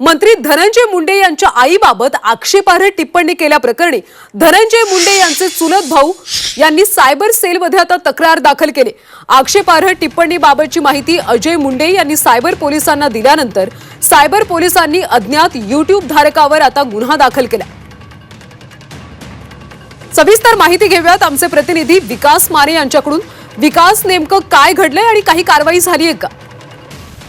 मंत्री धनंजय मुंडे यांच्या आईबाबत आक्षेपार्ह टिप्पणी केल्याप्रकरणी धनंजय मुंडे यांचे चुलत भाऊ यांनी सायबर सेलमध्ये आता तक्रार दाखल केली. आक्षेपार्ह टिप्पणीबाबतची माहिती अजय मुंडे यांनी सायबर पोलिसांना दिल्यानंतर सायबर पोलिसांनी अज्ञात युट्यूब धारकावर आता गुन्हा दाखल केला. सविस्तर माहिती घेऊयात आमचे प्रतिनिधी विकास माने यांच्याकडून. विकास नेमकं काय घडलंय आणि काही कारवाई झाली आहे का?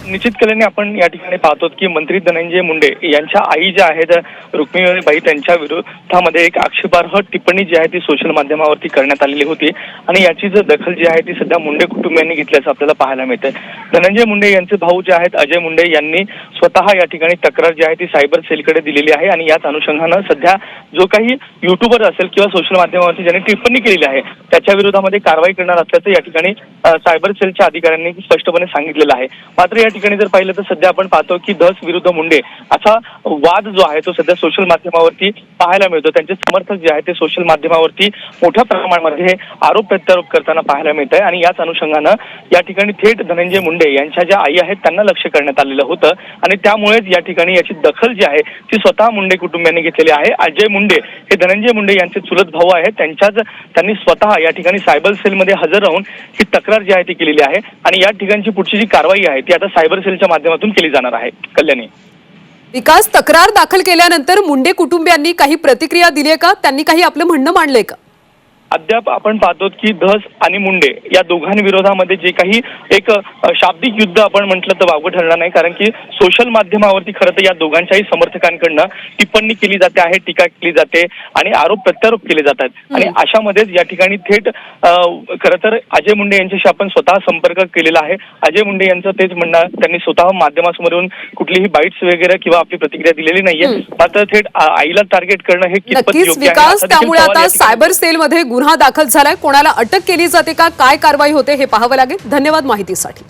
निश्चित कलेने आपण या ठिकाणी पाहतो की मंत्री धनंजय मुंडे यांच्या आई ज्या आहेत रुक्मिणीबाई त्यांच्या विरोधामध्ये एक आक्षेपार्ह टिप्पणी जी आहे ती सोशल माध्यमावरती करण्यात आलेली होती. आणि याची जर दखल जी आहे ती सध्या मुंडे कुटुंबियांनी घेतल्याचं आपल्याला पाहायला मिळतंय. धनंजय मुंडे यांचे भाऊ जे आहेत अजय मुंडे यांनी स्वतः या ठिकाणी तक्रार जी आहे ती सायबर सेलकडे दिलेली आहे. आणि याच अनुषंगानं सध्या जो काही युट्यूबर असेल किंवा सोशल माध्यमावरती ज्यांनी टिप्पणी केलेली आहे त्याच्या विरोधामध्ये कारवाई करणार असल्याचं या ठिकाणी सायबर सेलच्या अधिकाऱ्यांनी स्पष्टपणे सांगितलेलं आहे. मात्र या ठिकाणी जर पाहिलं तर सध्या आपण पाहतो की धस विरुद्ध मुंडे असा वाद जो आहे तो सध्या सोशल माध्यमावरती पाहायला मिळतो. त्यांचे समर्थक जे आहेत ते सोशल माध्यमावरती मोठ्या प्रमाणामध्ये आरोप प्रत्यारोप करताना पाहायला मिळत आहे. आणि याच अनुषंगानं या ठिकाणी थेट धनंजय मुंडे यांच्या ज्या आई आहेत त्यांना लक्ष करण्यात आलेलं होतं. आणि त्यामुळेच या ठिकाणी याची दखल जी आहे ती स्वतः मुंडे कुटुंबियांनी घेतलेली आहे. अजय मुंडे हे धनंजय मुंडे यांचे चुलत भाऊ आहेत. त्यांच्याच त्यांनी स्वतः या ठिकाणी सायबर सेलमध्ये हजर राहून ही तक्रार जी आहे ती केलेली आहे. आणि या ठिकाणची पुढची जी कारवाई आहे ती आता सायबर सेलच्या माध्यमातून केली जाणार आहे. कल्याणी. विकास तक्रार दाखल केल्यानंतर मुंडे कुटुंबियांनी काही प्रतिक्रिया दिली आहे का? त्यांनी काही आपलं म्हणणं मांडलंय का? अद्याप आपण पाहतो की धस आणि मुंडे या दोघांविरोधामध्ये जे काही एक शाब्दिक युद्ध आपण म्हटलं तर वावगं ठरणार नाही. कारण की सोशल माध्यमावरती खरं तर या दोघांच्याही समर्थकांकडनं टिप्पणी केली जाते आहे टीका केली जाते आणि आरोप प्रत्यारोप केले जातात आणि अशामध्येच या ठिकाणी थेट खरं तर अजय मुंडे यांच्याशी आपण स्वतः संपर्क केलेला आहे. अजय मुंडे यांचं तेच म्हणणं त्यांनी स्वतः माध्यमासमोरून कुठलीही बाईट्स वगैरे किंवा आपली प्रतिक्रिया दिलेली नाहीये. मात्र थेट आईला टार्गेट करणं हे कितपत योग्य आहे त्यामुळे आता सायबर सेलमध्ये गुन्हा दाखल झालाय. कोणाला अटक केली जाते का? काय कारवाई होते हे पाहावं लागेल. धन्यवाद माहितीसाठी.